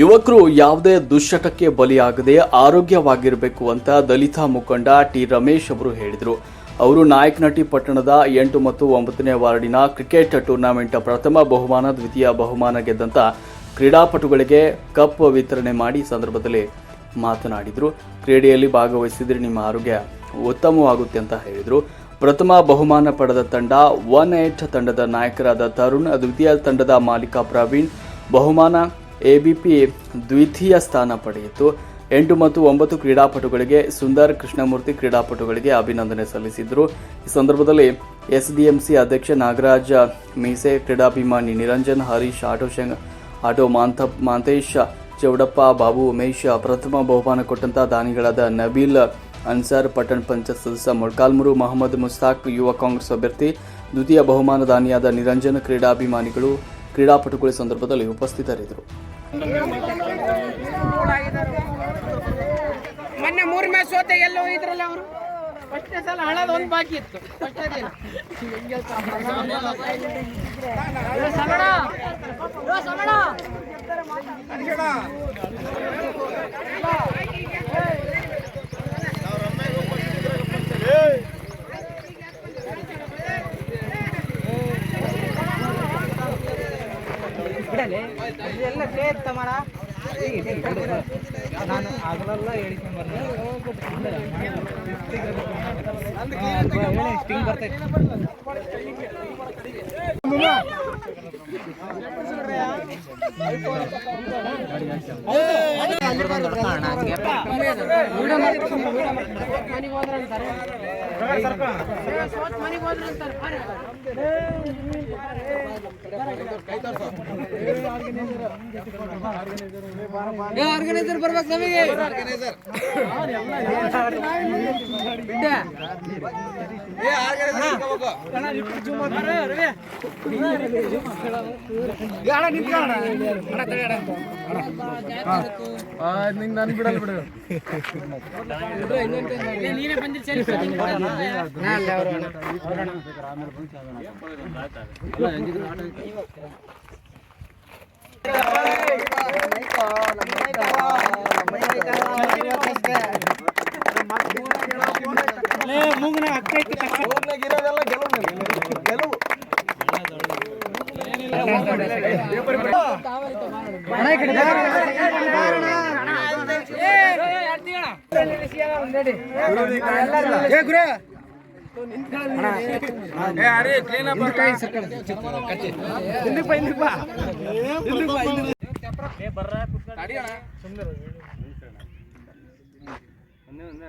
ಯುವಕರು ಯಾವುದೇ ದುಶ್ಚಟಕ್ಕೆ ಬಲಿಯಾಗದೆ ಆರೋಗ್ಯವಾಗಿರಬೇಕು ಅಂತ ದಲಿತ ಮುಖಂಡ ಟಿ ರಮೇಶ್ ಅವರು ಹೇಳಿದರು. ಅವರು ನಾಯಕನಟಿ ಪಟ್ಟಣದ ಎಂಟು ಮತ್ತು ಒಂಬತ್ತನೇ ವಾರ್ಡಿನ ಕ್ರಿಕೆಟ್ ಟೂರ್ನಮೆಂಟ್ ಪ್ರಥಮ ಬಹುಮಾನ, ದ್ವಿತೀಯ ಬಹುಮಾನ ಗೆದ್ದಂಥ ಕ್ರೀಡಾಪಟುಗಳಿಗೆ ಕಪ್ ವಿತರಣೆ ಮಾಡಿ ಸಂದರ್ಭದಲ್ಲಿ ಮಾತನಾಡಿದರು. ಕ್ರೀಡೆಯಲ್ಲಿ ಭಾಗವಹಿಸಿದರೆ ನಿಮ್ಮ ಆರೋಗ್ಯ ಉತ್ತಮವಾಗುತ್ತೆ ಅಂತ ಹೇಳಿದರು. ಪ್ರಥಮ ಬಹುಮಾನ ಪಡೆದ ತಂಡ ಒನ್ ಏಟ್ ತಂಡದ ನಾಯಕರಾದ ತರುಣ್, ದ್ವಿತೀಯ ತಂಡದ ಮಾಲೀಕ ಪ್ರವೀಣ್, ಬಹುಮಾನ ಎಬಿಪಿ ದ್ವಿತೀಯ ಸ್ಥಾನ ಪಡೆಯಿತು. ಎಂಟು ಮತ್ತು ಒಂಬತ್ತು ಕ್ರೀಡಾಪಟುಗಳಿಗೆ ಸುಂದರ್ ಕೃಷ್ಣಮೂರ್ತಿ ಕ್ರೀಡಾಪಟುಗಳಿಗೆ ಅಭಿನಂದನೆ ಸಲ್ಲಿಸಿದರು. ಈ ಸಂದರ್ಭದಲ್ಲಿ ಎಸ್ಡಿಎಂಸಿ ಅಧ್ಯಕ್ಷ ನಾಗರಾಜ ಮೀಸೆ, ಕ್ರೀಡಾಭಿಮಾನಿ ನಿರಂಜನ್, ಹರೀಶ್, ಆಟೋ ಶಂಗ್, ಆಟೋ ಮಾಂತ ಮಾಂತೇಶ್ ಚೌಡಪ್ಪ, ಬಾಬು ಉಮೇಶ್, ಪ್ರಥಮ ಬಹುಮಾನ ಕೊಟ್ಟಂತಹ ದಾನಿಗಳಾದ ನಬೀಲ್ ಅನ್ಸಾರ್, ಪಟ್ಟಣ ಪಂಚಾಯತ್ ಸದಸ್ಯ ಮೊಳ್ಕಾಲ್ಮುರು, ಮೊಹಮ್ಮದ್ ಮುಸ್ತಾಕ್, ಯುವ ಕಾಂಗ್ರೆಸ್ ಅಭ್ಯರ್ಥಿ, ದ್ವಿತೀಯ ಬಹುಮಾನ ದಾನಿಯಾದ ನಿರಂಜನ್, ಕ್ರೀಡಾಭಿಮಾನಿಗಳು, ಕ್ರೀಡಾಪಟುಗಳ ಸಂದರ್ಭದಲ್ಲಿ ಉಪಸ್ಥಿತರಿದ್ದರು. ಮೊನ್ನೆ ಮೂರ್ ಮ್ಯಾಚ್ ಸೋತೆ ಎಲ್ಲೋ ಇದ್ರಲ್ಲ ಅವರು? ಫಸ್ಟ್ನೇ ಸಲ ಹಣದ ಒಂದು ಬಾಕಿ ಇತ್ತು. ಫಸ್ಟ್ನೇ ದಿನ. ಸಮಣ ಏ ಎಲ್ಲ ಸೇರ್ತ ಮರ ನಾನು ಆಗಲೆಲ್ಲ ಸ್ಟಿಂಗ್ ಬರ್ತೈತೆ. ಮನೆಗೆ ಹೋದ್ರ ಅಂತಾರೆ ನಮಗೆ. ಹೋದ್ರ ಅಂತಾರೆ ಆರ್ಗನೈಸರ್ ಬರ್ಬೇಕು ನಮಗೆ ಬಿಡ್ಡ ನೀನೇ ಬಂದಿರಿ ಸರಿ ಇರೋದೆಲ್ಲ ಗೆಲುವು ಗೆಲುವು ಒಂದೇ ಒಂದೇ